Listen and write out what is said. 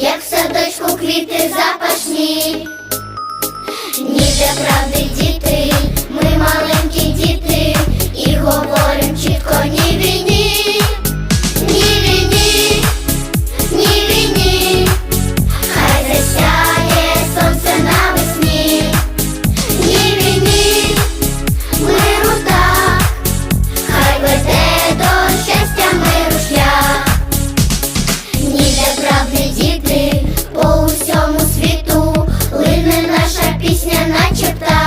як в садочку квіти запашні. пісня начебта.